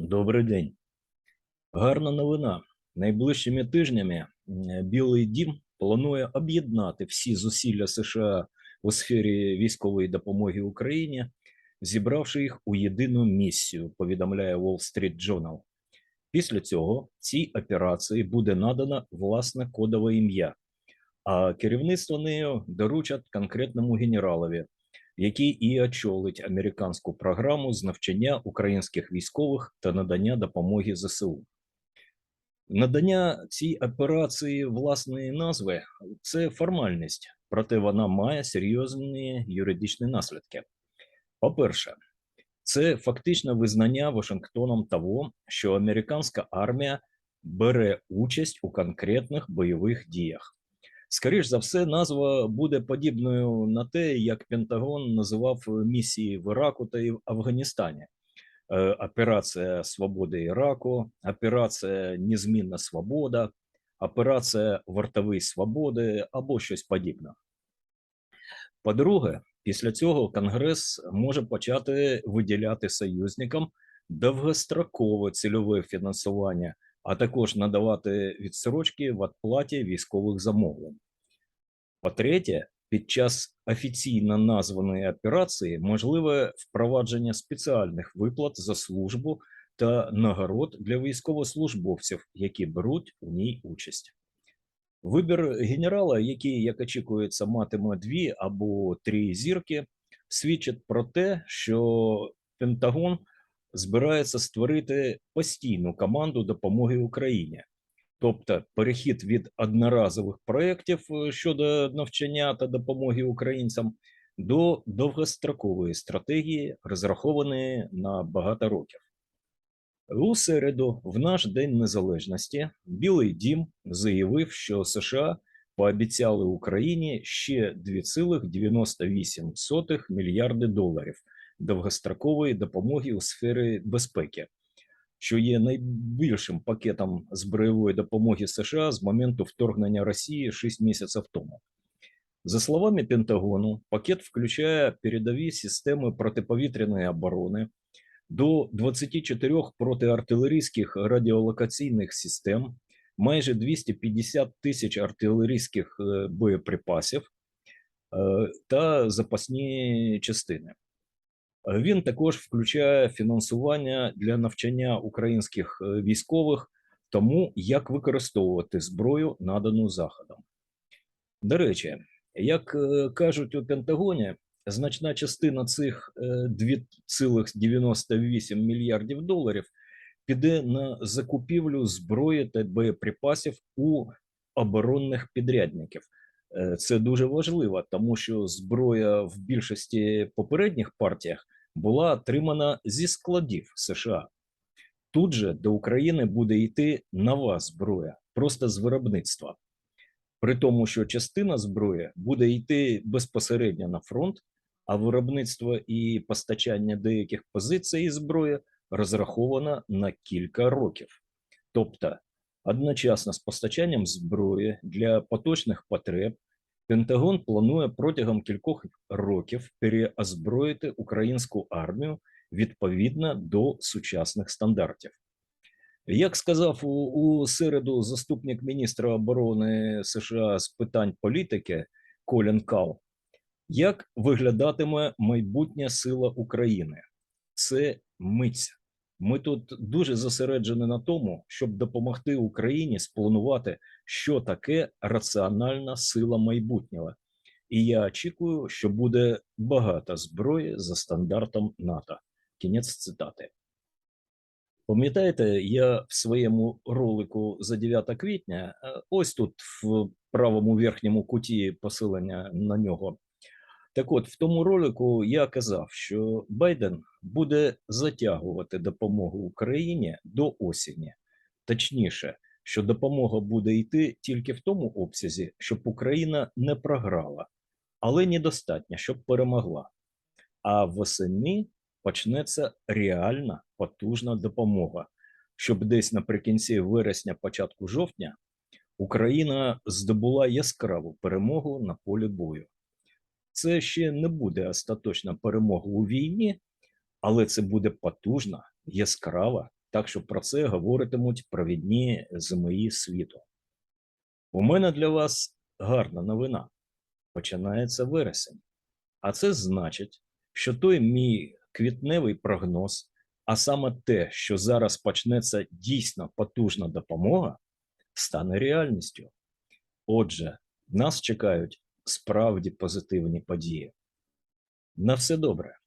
Добрий день. Гарна новина. Найближчими тижнями Білий Дім планує об'єднати всі зусилля США у сфері військової допомоги Україні, зібравши їх у єдину місію, повідомляє Wall Street Journal. Після цього цій операції буде надано власне кодове ім'я, а керівництво нею доручать конкретному генералові, який і очолить американську програму з навчання українських військових та надання допомоги ЗСУ. Надання цій операції власної назви це формальність, проте вона має серйозні юридичні наслідки. По-перше, це фактично визнання Вашингтоном того, що американська армія бере участь у конкретних бойових діях. Скоріш за все, назва буде подібною на те, як Пентагон називав місії в Іраку та в Афганістані. Е, Операція Свободи Іраку, операція Незмінна Свобода, операція Вартовий Свободи або щось подібне. По-друге, після цього Конгрес може почати виділяти союзникам довгострокове цільове фінансування, а також надавати відсрочки в оплаті військових замовлень. По-третє, під час офіційно названої операції можливе впровадження спеціальних виплат за службу та нагород для військовослужбовців, які беруть у ній участь. Вибір генерала, який, як очікується, матиме дві або три зірки, свідчить про те, що Пентагон збирається створити постійну команду допомоги Україні. Тобто перехід від одноразових проєктів е, щодо навчання та допомоги українцям до довгострокової стратегії, розрахованої на багато років. У середу, в наш День Незалежності, Білий Дім заявив, що США пообіцяли Україні ще 2,98 мільярди доларів довгострокової допомоги у сфері безпеки, що є найбільшим пакетом збройової допомоги США з моменту вторгнення Росії 6 місяців тому. За словами Пентагону, пакет включає передові системи протиповітряної оборони, до 24 протиартилерійських радіолокаційних систем, майже 250 тисяч артилерійських е, боєприпасів е, та запасні частини. Е, Він також включає фінансування для навчання українських е, військових тому, як використовувати зброю, надану Заходом. До речі, як е, кажуть у Пентагоні, значна частина цих е, 2,98 мільярдів доларів піде на закупівлю зброї та боєприпасів у оборонних підрядників. Е, Це дуже важливо, тому що зброя в більшості попередніх партіях була отримана зі складів США. Тут же до України буде йти нова зброя, просто з виробництва. При тому, що частина зброї буде йти безпосередньо на фронт, а виробництво і постачання деяких позицій зброї розраховано на кілька років. Тобто, одночасно з постачанням зброї для поточних потреб Пентагон планує протягом кількох років переозброїти українську армію відповідно до сучасних стандартів. Як сказав у, у середу заступник міністра оборони США з питань політики Колін Кал, як виглядатиме майбутня сила України? Це мить. Ми тут дуже зосереджені на тому, щоб допомогти Україні спланувати, що таке раціональна сила майбутнього. І я очікую, що буде багато зброї за стандартом НАТО. Кінець цитати. Пам'ятаєте, я в своєму ролику за 9 квітня, е, ось тут в правому верхньому куті посилення на нього. Так от, в тому ролику я казав, що Байден буде затягувати допомогу Україні до осені. Точніше, що допомога буде йти тільки в тому обсязі, щоб Україна не програла, але недостатньо, щоб перемогла. А восени почнеться реальна потужна допомога, щоб десь наприкінці вересня, початку жовтня Україна здобула яскраву перемогу на полі бою. Це ще не буде остаточна перемога у війні, але це буде потужна, яскрава Так що про це говоритимуть провідні ЗМІ світу. У мене для вас гарна новина. Починається вересень. А це значить, що той мій квітневий прогноз, а саме те, що зараз почнеться дійсно потужна допомога, стане реальністю. Отже, нас чекають справді позитивні події. На все добре.